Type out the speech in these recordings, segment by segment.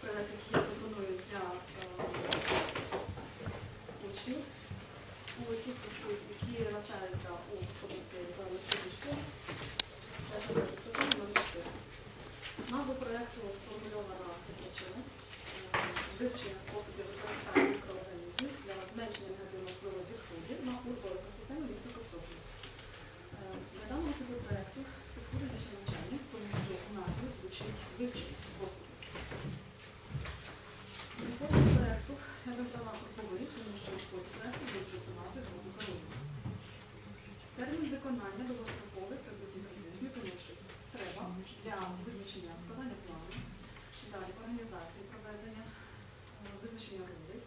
проект, який я пропоную для учнів, які навчаються у Скопинській загальноосвітній школі. Теж розповім номер 4. Назва проекту сформульована призначення вивчення способів використання мікроорганізмів для зменшення негативного впливу відходів на урбові екосистеми міста Косовки. Для даного типу проекту підходить наше навчання, тому що у назві звучить вивчення Для цього проекту я вибрала груповий, тому що проекту будуть працювати двох залогів. Термін виконання довгостроковий приблизно три тому що треба для визначення складання плану, далі організації проведення, е, визначення ролей, е,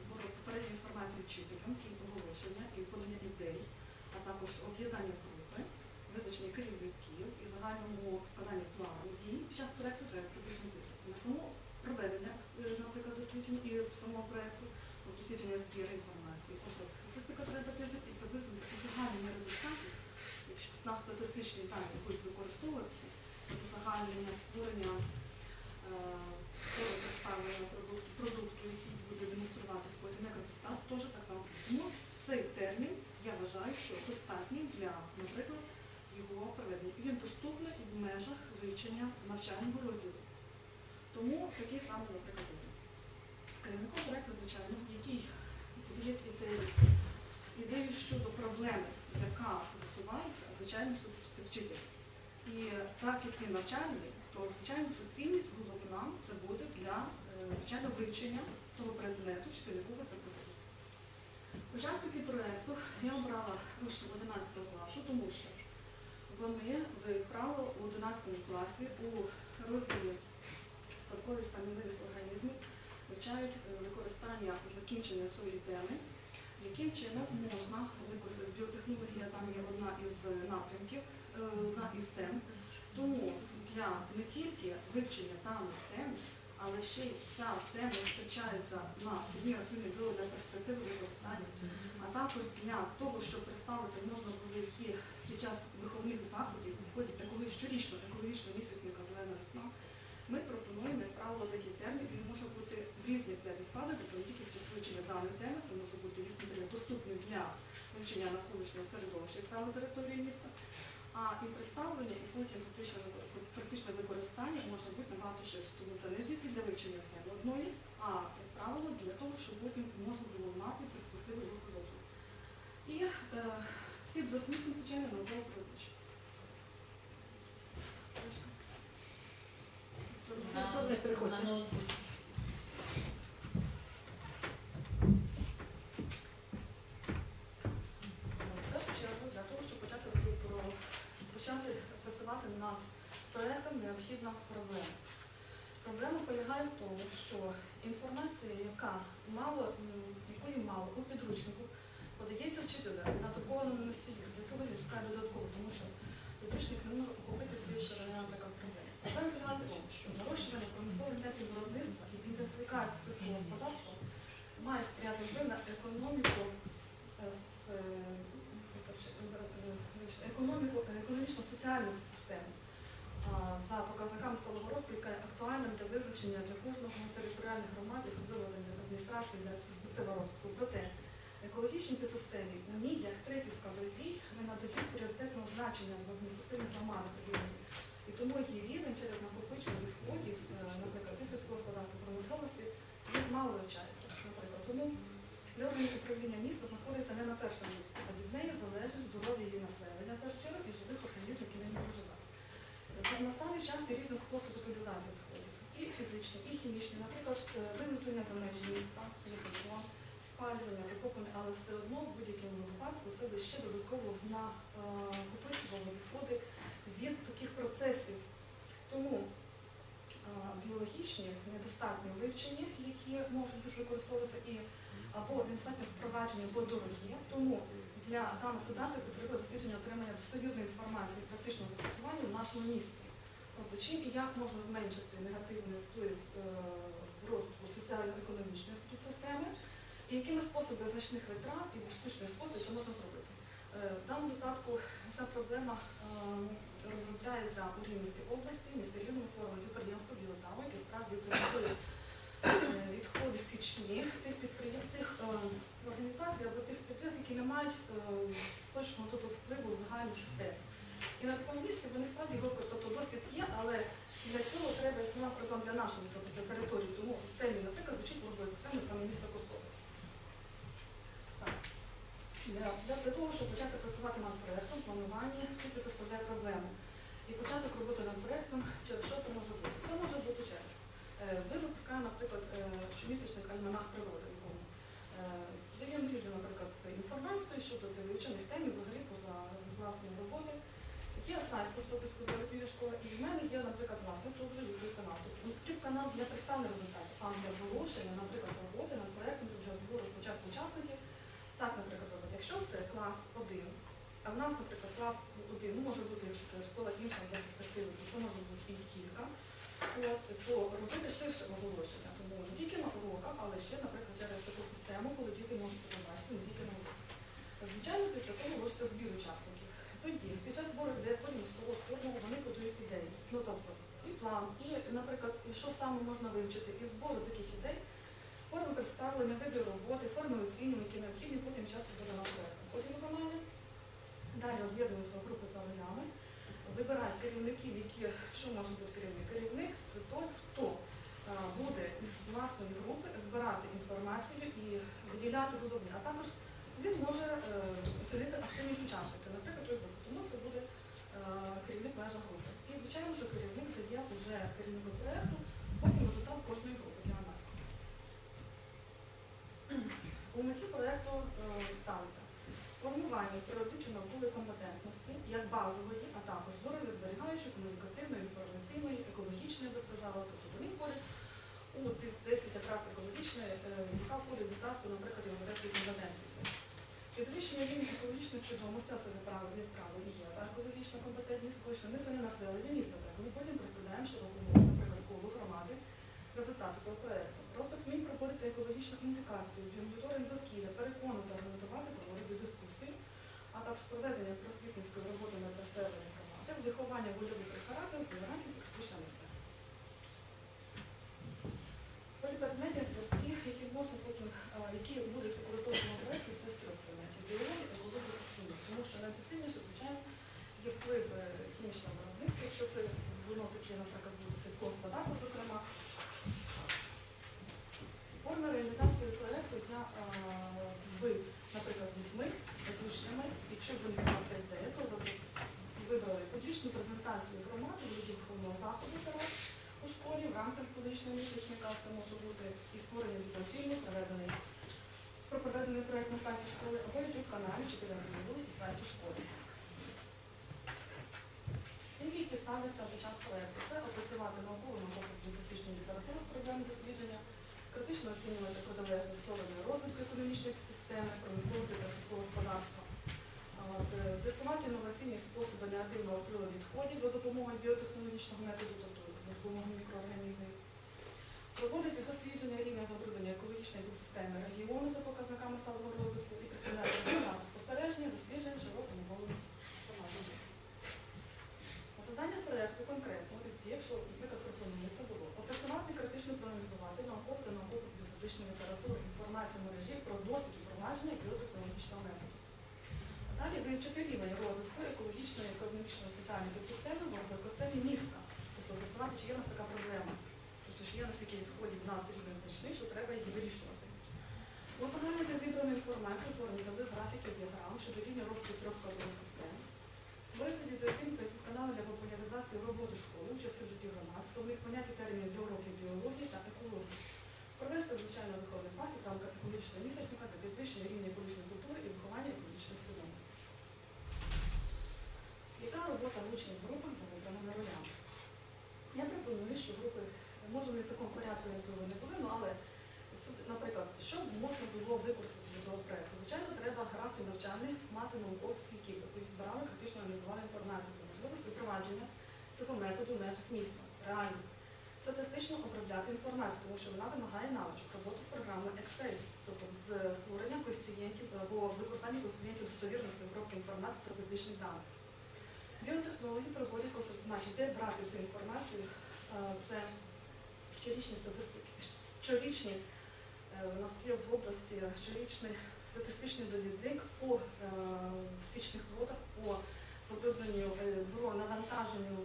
збору попередньої інформації вчителям і оголошення і подання ідей, а також об'єднання групи, визначення керівників і загальному складанні плану дій під час проекту треба приблизно. На само проведення, наприклад, досліджень і самого проекту, ну, дослідження збір інформації, тобто статистика треба тиждень і приблизно узагальнення результатів, якщо у нас статистичні дані будуть використовуватися, то загальнення створення е, представлення продукту, який буде демонструватись потім як результат, теж так само. Тому цей термін я вважаю, що достатній для, наприклад, його проведення. І він доступний в межах вивчення навчального розділу. Тому такий самий, наприклад, буде. Керівником проекту, звичайно, який подає ідею, ідею щодо проблеми, яка висувається, звичайно, що це вчитель. І так як він навчальний, то звичайно, що цінність головна це буде для е, звичайно вивчення того предмету, вчитель якого це проводить. Учасники проєкту я обрала учнів 11 класу, тому що вони, ви правило, у 11 класі у розділі спадковість та мінливість організмів вивчають е, використання закінчення цієї теми, яким чином можна використати біотехнологія, там є одна із напрямків, е, одна із тем. Тому для не тільки вивчення даних тем, але ще й ця тема зустрічається на підмірах юних для перспективи використання, а також для того, щоб представити можна було їх під час виховних заходів, в ході такої щорічно екологічного місяцника зелена весна, ми пропонуємо, як правило, такий термін, він може бути в різних термін складати, не тільки під вивчення даної теми, це може бути доступний для вивчення навколишнього середовища, як правило, території міста. А і представлення, і потім практичне, використання може бути набагато ширше. Тому це не тільки для вивчення теми одної, а як правило для того, щоб потім можна було мати перспективу його продовження. І е, тип засмітки, звичайно, науково. Не приходьте. На ноутбук. В першу чергу, для того, щоб почати робити про- почати працювати над проектом, необхідна проблема. Проблема полягає в тому, що інформація, яка мало, якої мало у підручнику, подається вчителем на друкованому носію. Для цього він шукає додатково, тому що підручник не може охопити всі ширини, наприклад, проблеми. Проблема полягає в тому, що нарощування промислових методів виробництва і інтенсифікація сільського господарства має сприяти вплив на економіку е, з е, вибачте, е, вибачте, економіку, е, економічно-соціальну систему. А, За показниками сталого є актуальним для визначення для кожного територіальних громад, особливо для адміністрації для перспектива розвитку. Проте екологічній екосистемі у ній як третій складовій не надають пріоритетного значення в адміністративних громадах регіону. І тому її рівень через накопичення відходів, е, наприклад, і сільського господарства промисловості, він мало вивчається. Наприклад, тому для органів управління міста знаходиться не на першому місці, а від неї залежить здоров'я її населення, першу чергу, і живих організмів, які в ній проживають. На останній час є різні способи утилізації відходів. І фізичні, і хімічні, наприклад, е, винесення за межі міста, лікарня, спалювання, закопане, але все одно в будь-якому випадку це ще додатково накопичувало відходи від таких процесів. Тому е, біологічні недостатньо вивчені, які можуть бути використовуватися і або недостатньо впровадження, або дорогі. Тому для даної ситуації потрібно дослідження отримання достовірної інформації практичного застосування в нашому місті. Тобто, чим і як можна зменшити негативний вплив е, розвитку соціально-економічної системи, і якими способами значних витрат і в штучний спосіб це можна зробити. Е, В даному випадку ця проблема е, розробляється у Рівненській області, місто Рівне створено підприємство Білотава, яке справді працює відходи стічні тих підприємств, тих організацій або тих підприємств, які не мають точного впливу в загальну систему. І на такому місці вони справді його, тобто досвід є, але для цього треба існувати програм для нашої тобто для території. Тому в темі, наприклад, звучить можливо саме саме місто Костопіль. Для, для, того, щоб почати працювати над проєктом, планування тут представляє проблему. І початок роботи над проєктом, через що це може бути? Це може бути через. е, Ми випускаємо, наприклад, е, щомісячник альманах природи, в якому е, даємо різну, наприклад, інформацію щодо вивчених тем і взагалі поза власної роботи. Є Костопільської залітної школи, і в мене є, наприклад, власний це вже YouTube канал. YouTube канал для представлення результатів, а для оголошення, наприклад, роботи над проєктом для збору спочатку учасників. Так, наприклад, робити. Якщо це клас 1, а в нас, наприклад, клас 1, ну може бути, якщо це школа інша для перспективи, то це може бути і кілька. От, то робити ширше оголошення. Тому не тільки на уроках, але ще, наприклад, через таку систему, коли діти можуть це побачити, не тільки на уроці. Звичайно, після того робиться збір учасників. Тоді, під час збору з того форму вони подають ідеї. Ну тобто і план, і, наприклад, що саме можна вивчити із збору таких ідей, форми представлення, види роботи, форми оцінювання, які необхідні потім час буде на проєктом. Потім виконання. Далі об'єднуються групи за ролями, вибирають керівників, які що може бути керівник. Керівник це той, хто е, буде з власної групи збирати інформацію і виділяти головне, а також він може е, оцінити активність учасників. Наприклад, той групи. Тому це буде е, керівник межа групи. І звичайно, що керівник дає вже керівнику проєкту потім результат кожної групи для аналізу. У меті проєкту ставиться формування теоретично-наукової компетентності як базової, а також здоров'я зберігаючої, комунікативної, інформаційної, екологічної, би сказала, тобто вони входять у 10 якраз екологічної, е, яка входить в десятку, наприклад, європейської компетентності. Підвищення рівня екологічної свідомості, а це як правило, і є та екологічна компетентність, що мислення населення міста. Ми потім представляємо широку коло громади, результати цього проєкту. Просто вмінь проводити екологічну індикацію, моніторинг довкілля, переконувати, аргументувати, проводити дискусії, а також проведення просвітницької роботи над населенням громади, виховання вольових характерів, толерантність і критичне мислення. Поліпредметні зв'язки, які можна потім, а, які будуть використовувати в проєкті, це з трьох предметів. Біологія, екологія і хімія. Тому що найпосильніше, звичайно, є вплив е, хімічного виробництва, якщо це воно таке, наприклад, буде сільськогосподарство, зокрема. Форма реалізації проєкту для а, ви, наприклад, з дітьми, з учнями, якщо ви не маєте ідею, то ви вибрали публічну презентацію громади, виховного заходу зараз у школі в рамках публічного місячника. Це може бути і створення відеофільму, проведений про проведений проєкт на сайті школи, або youtube каналі чи телевізору і сайті школи. Цілі, які ставляться під час проєкту, це опрацювати наукову науково-публіцистичну літературу з проблем дослідження, критично оцінювати протилежність сторони розвитку економічної системи, промисловості та сільського господарства, е, з'ясувати інноваційні способи неактивного впливу відходів за допомогою біотехнологічного методу, тобто за допомогою мікроорганізмів, проводити дослідження рівня забруднення екологічної екосистеми регіону за показниками сталого розвитку і представляти спостереження, досліджень широкому голову громаді. Завдання проєкту конкретно із дій, якщо, наприклад, пропонується було опрацювати, критично проаналізувати наукову та науково-публіцистичну літературу інформацію мережі про досвід впровадження біотехнологічного методу. Далі вивчити рівень розвитку екологічної, економічної, соціальної підсистеми в екосистемі міста. Тобто з'ясувати, чи є в нас така проблема. Тобто, чи є настільки відходів в нас рівень значний, що треба їх вирішувати. Узагальнити зібрану інформацію, створені таблиць графіків, діаграм щодо розвитку трьох складових систем. Створити відеофільм та канали для популяризації роботи школи, участі в житті громад, словних поняття термінів для уроків біології та екології. Провести звичайно виховний захід в рамках екологічного місячника та підвищення рівня екологічної культури і виховання екологічної свідомості. Яка робота в учнів групах за вибраними ролями? Я пропоную, що групи, може не в такому порядку, як ви не повинно, але наприклад, що можна було використати для цього проєкту? Звичайно, треба графік навчальний мати науковців, які б збирали критично аналізували інформацію про можливості впровадження цього методу в межах міста. Реально. статистично обробляти інформацію, тому що вона вимагає навичок роботи з програмою Excel, тобто з створення коефіцієнтів або використання коефіцієнтів достовірності обробки інформації статистичних даних. Біотехнології проводять значить, де брати цю інформацію, Е, це щорічні статистики, щорічні, у нас є в області щорічний статистичний довідник по е, стічних водах, по забрудненню, е, бюро навантаженню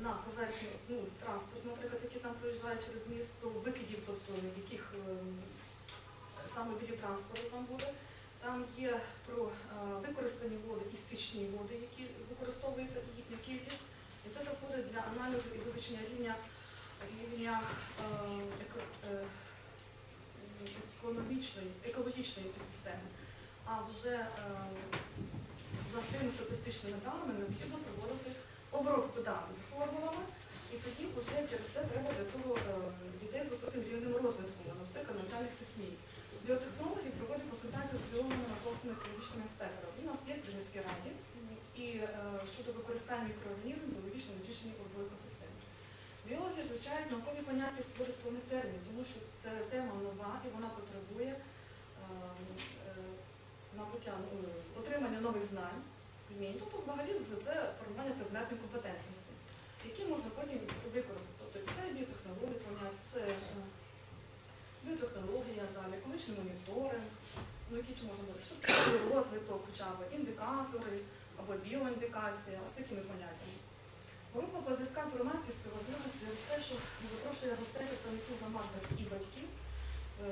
на поверхню ну, транспорт, наприклад, який там проїжджає через місто, викидів, тобто яких е, саме видів транспорту там буде. Там є про е, використані води і стічні води, які використовуються і їхня кількість. І це заходить для аналізу і визначення рівня, рівня е, е, економічної, екологічної системи. А вже е, за тими статистичними даними необхідно проводити обробку даних з формулами, і тоді вже через це треба для цього е, дітей з високим рівнем розвитку, навчити навчальних технік. Біотехнологи проводять консультації з біологами, науковцями, екологічними інспекторами. У нас є при міській раді і е, щодо використання мікроорганізмів біологічного рішення у екосистемі. Біологи вивчають наукові поняття і створюють словний термін, тому що тема нова і вона потребує е, е, набуття, е, отримання нових знань, вмінь. Тобто взагалі це формування предметної компетентності, які можна потім використати. Тобто це біотехнології поняття, це біотехнологія, далі, екологічний моніторинг, ну які можна структурний розвиток, хоча б індикатори або біоіндикація, ось такими поняттями. Група по зв'язкам з громадськістю важлива через те, що запрошує гостей представників громад і батьків, е,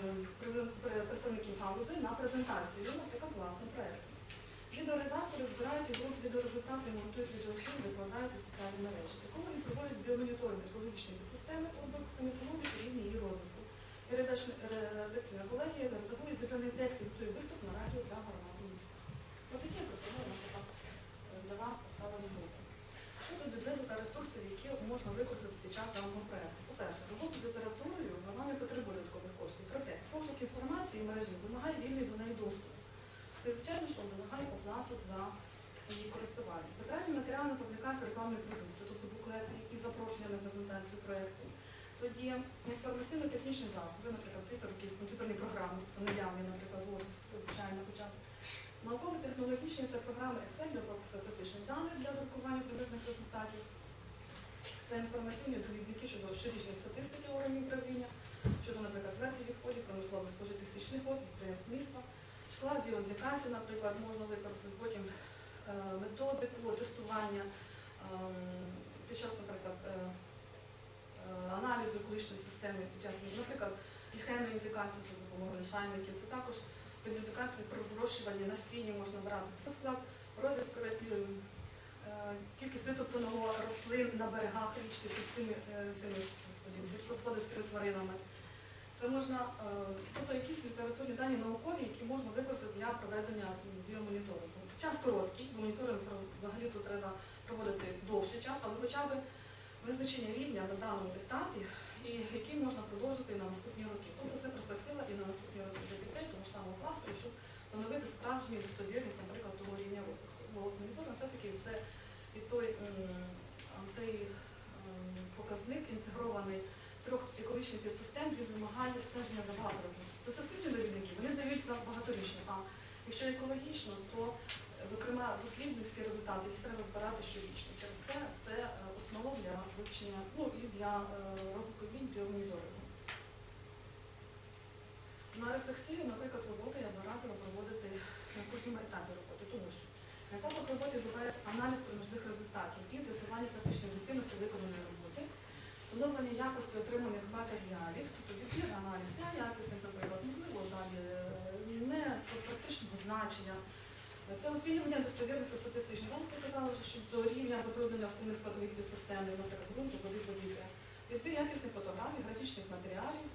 пре- представників галузі на презентацію, наприклад, власного проєкту. Відеоредактори збирають і відеорезультати, монтують відеофільм, викладають у соціальні мережі. Такого вони проводять біомоніторинг екологічної підсистеми обробки становлять рівні її розвитку. Редакційна колегія редагує зібраний текст готує виступ на радіо для громади міста. Отакі наприклад, для вас поставлені групи. Щодо бюджету та ресурсів, які можна використати під час даного проєкту. По-перше, робота з літературою вона не потребує додаткових коштів. Проте пошук інформації в мережі вимагає вільний до неї доступ. І, звичайно, що вимагає оплату за її користування. Витратні матеріали на публікацію рекламної продукції, тобто буклети і запрошення на презентацію проєкту. Тоді інформаційно-технічні засоби, наприклад, комп'ютерні програми, тобто наявні, наприклад, Office, звичайно, хоча. Науково-технологічні це програми Excel для обробки статистичних даних для друкування приблизних результатів. Це інформаційні довідники щодо щорічної статистики органів управління, щодо, наприклад, твердих відходів, промислових спожитих стічних вод, підприємств міста. Шкла біоіндикації, наприклад, можна використати потім е, методику тестування ем, під час, наприклад, е, е, аналізу екологічної системи, наприклад, ліхемної індикації за допомогою лишайників. Це також індикації про вирощування насіння можна брати. Це склад розв'язку е, кількість витоптаного рослин на берегах річки з цими, е, цими сільськогосподарськими тваринами. Це можна, е, тобто якісь літературні дані наукові, які можна використати для проведення біомоніторингу. Час короткий, бо моніторинг взагалі тут треба проводити довший час, але хоча б визначення рівня на даному етапі, і який можна продовжити і на наступні роки. Тобто це перспектива і на наступні роки для дітей того ж самого класу, і щоб встановити справжню достовірність, наприклад, того рівня розвитку. Бо моніторинг все-таки це і той цей показник інтегрований трьох екологічних підсистем, він вимагає стеження за багато років. Це статистичні довідники, вони дають за багаторічні. А якщо екологічно, то е, зокрема дослідницькі результати їх треба збирати щорічно. Через те це е, для вивчення, ну і для е, розвитку вмінь біомоніторингу. На рефлексію, наприклад, роботи я б радила проводити на кожному етапі роботи, тому що на етапах роботи відбувається аналіз проміжних результатів і з'ясування практичної доцільності виконаної роботи, встановлення якості отриманих матеріалів, тобто відбір аналіз не якісних, наприклад, можливо, далі е, не практичного значення. Це оцінювання достовірності статистичних даних показало, що до рівня забруднення основних складових підсистеми, наприклад, ґрунту, води, повітря. Відбір якісних фотографій, графічних матеріалів,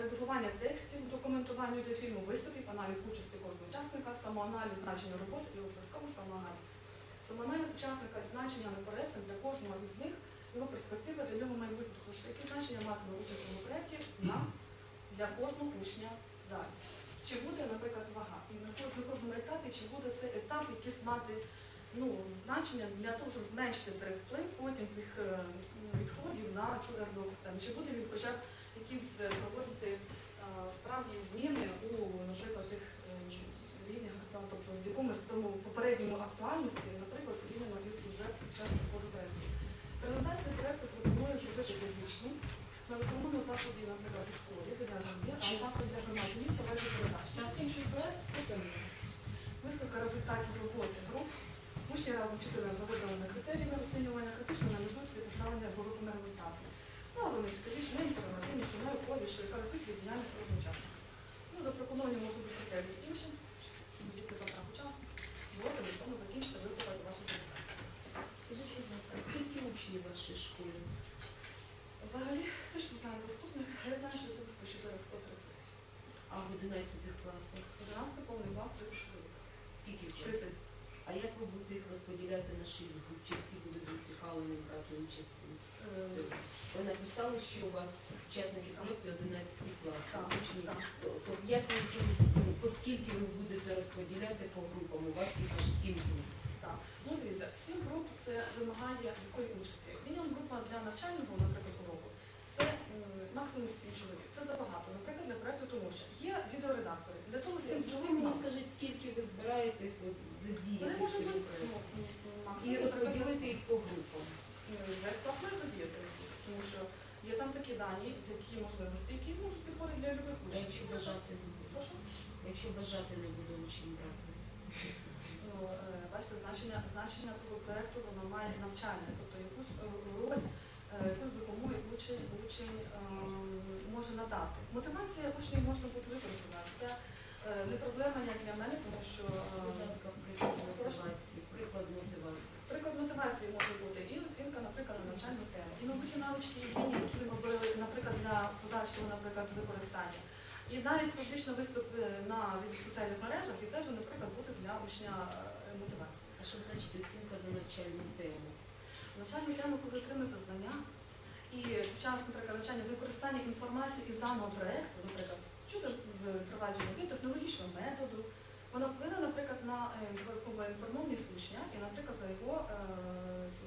редагування текстів, документування для фільму, виступів, аналіз участі кожного учасника, самоаналіз значення роботи і обов'язково самоаналіз. Самоаналіз учасника і значення на проєктах для кожного із них, його перспектива для нього майбутнє, тому що які значення матиме участь у проєкті для кожного учня далі. Чи буде, наприклад, вага? І на ко- на кожному етапі, чи буде цей етап якийсь мати ну, значення для того, щоб зменшити цей вплив потім тих е, відходів на цю енергосистему. Чи буде він хоча б якісь е, проводити е, справді зміни у, наприклад, тих рівнях, тобто в якомусь тому попередньому актуальності, наприклад, порівняно із вже під час виходу проєкту. Презентація проєкту пропонує публічну на виконаному заході, наприклад, у школі, я є, а також для громадян місця вежі передач. Інший проєкт оцінює. Виставка результатів роботи груп. Учні разом вчителям заводили на критерії оцінювання, критично аналізують поставлення групами результати. Ну, а вони скажіть, не інформативні, що що яка висвітлює діяльність кожного. Ну, запропоновані можуть бути критерії інші, діти завтра учасник. Вот, і на цьому закінчити виступати ваші запитання. Скажіть, будь ласка, скільки учнів в вашій школі? Взагалі, точно знаю заступник, я знаю, що близько 430. А в 11 класах? 11 повний клас 30 чоловік. Скільки? 30. А як ви будете їх розподіляти на 6 груп? Чи всі будуть зацікавлені брати участь? Е? Ви написали, що у вас учасники проєкту 11 класів. Так, так. То- як ви вже, оскільки ви будете розподіляти по групам, у вас їх аж 7 груп. Так, ну дивіться, сім груп це вимагає якої участі. Мінімум група для навчального, наприклад. Це максимум сім чоловік. Це забагато, наприклад, для проекту тому що є відеоредактори. Для того сім чоловік мені скажіть, скільки ви збираєтесь от, Вони задіяти можуть в бути проєкті? ну, м, і розподілити їх по групам. весь задіяти, тому що є там такі дані, такі можливості, які можуть підходити для любих учнів. якщо бажати не буде? Прошу. Якщо бажати не буде учень брати. Ну, е, бачите, значення, значення того проекту воно має навчальне, тобто якусь е, роль, е, якусь допомогу учень, учень е, може надати. Мотивація учнів можна бути використана. Це е, не проблема як для мене, тому що е, ласка, приклад мотивації. Приклад мотивації. може бути і оцінка, наприклад, на навчальну тему, і набуті навички і вміння, які ви робили, наприклад, для подальшого, наприклад, використання. І навіть публічно виступ е, на від- соціальних мережах, і це вже, наприклад, буде для учня е, мотивація. А що значить оцінка за навчальну тему? Навчальні теми, коли отримується знання, і під час, наприклад, навчання використання інформації із даного проєкту, наприклад, щодо впровадження біотехнологічного методу, воно вплине, наприклад, на е, інфо- інформованість учня і, наприклад, за його е, цю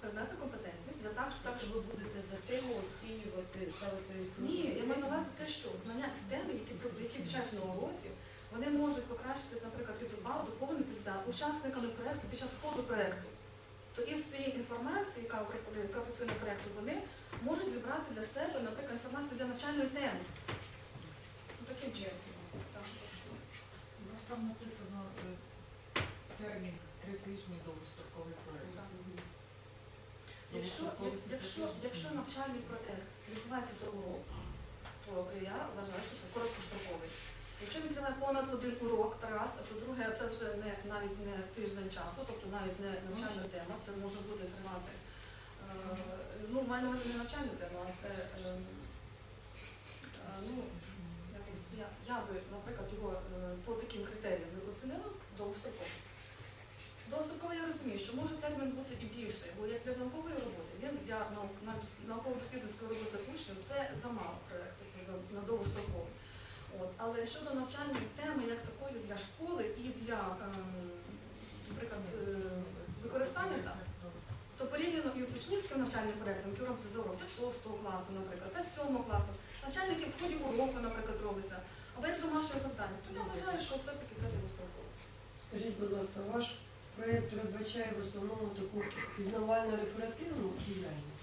предметну компетентність для так, щоб Так ви будете за тему оцінювати, ставити оцінку? ні, я маю на увазі те, що знання з теми, які які під час уроці, вони можуть покращитись, наприклад, балу доповнитися учасниками проєкту під час ходу проєкту. То із тієї інформації, яка, яка працює на проєкту, вони можуть зібрати для себе, наприклад, інформацію для навчальної теми. Ну, таким чином. У нас там написано е, термін три тижні до вистроковий проєкт. Якщо, якщо, якщо навчальний проєкт відбувається за урок, то я вважаю, що це короткостроковий. Якщо він триває понад один урок раз, а по-друге, це вже не навіть не тиждень часу, тобто навіть не навчальна тема, це може бути тривати. е, Ну, на увазі не навчальна тема, а це е, е, ну, якось я, я би, наприклад, його е, по таким критеріям оцінила довгостроково. Довгостроково я розумію, що може термін бути і більший, бо як для наукової роботи, він для нау- нау- науково-дослідницької роботи учнів це замало проєкт тобто на довгостроковий. От. Але щодо навчальної теми як такої для школи і для, ем, наприклад, е, використання, так, то порівняно із учнівським навчальним проєктом, який робиться за урок, та 6 класу, наприклад, та 7 класу, навчальники в ході уроку, наприклад, робиться, або як домашнє завдання, то я вважаю, що все-таки це довгостроково. Скажіть, будь ласка, ваш проєкт передбачає в основному таку пізнавально-реферативну діяльність,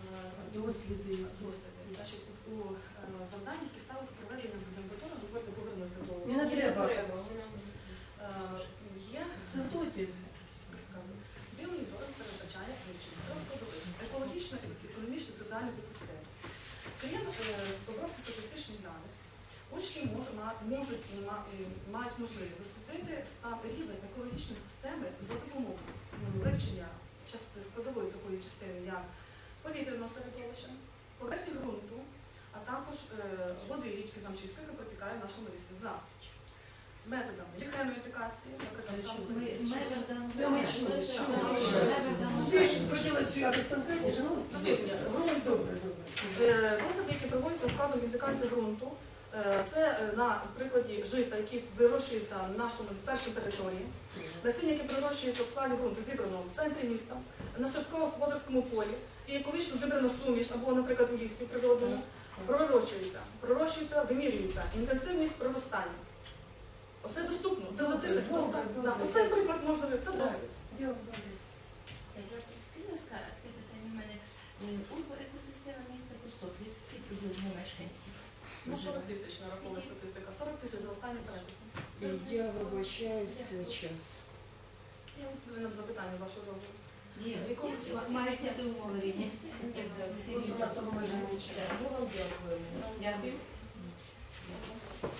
Е, досліди. Значить, у е, завданнях, які ставити проведення будинкатури, говорити повернемося до Ні, не треба. Е, є Це готуйтесь. Білий дорог передбачає вивчення розкладових, екологічно, економічно, соціальну підсистему. Крім е, обробки статистичних даних, учні можуть мають можливість дослідити стан рівень екологічної системи за допомогою м, вивчення части- складової такої частини, як повітряного середовища, поверхні ґрунту, а також е, води річки Замчиської, яка протікає в нашому місті за методами ліхеноіндикації, наприклад, Це там чому? Ми межах даного Це ми чули. межах Чули. даного- Чули. Межах даного- Ви ж хотіли цю якось конкретніше, ну, Добре. добре, добре. Е, Досліди, які проводяться складом індикації ґрунту, Е, Це е, на прикладі жита, який вирощується на нашому першій території. Насіння, яке прирощується в складі ґрунту, зібрано в центрі міста, на сільськогосподарському полі, і екологічно зібрана суміш, або, наприклад, у лісі природному, пророщується, пророщується, вимірюється інтенсивність проростання. Оце доступно, це за тиждень. Оцей приклад можна це ласка, таке питання у мене. Міста Пустотві, скільки приблизно мешканців? Ну, 40 тисяч нараховує статистика. 40 тисяч за останні переписи. Я вибачаюся час. Я відповідно на запитання вашого дозволу. Ні, Якого ма- мають бути умови наприклад, всі у нас рівні. дякуємо. Дякую. Дякую.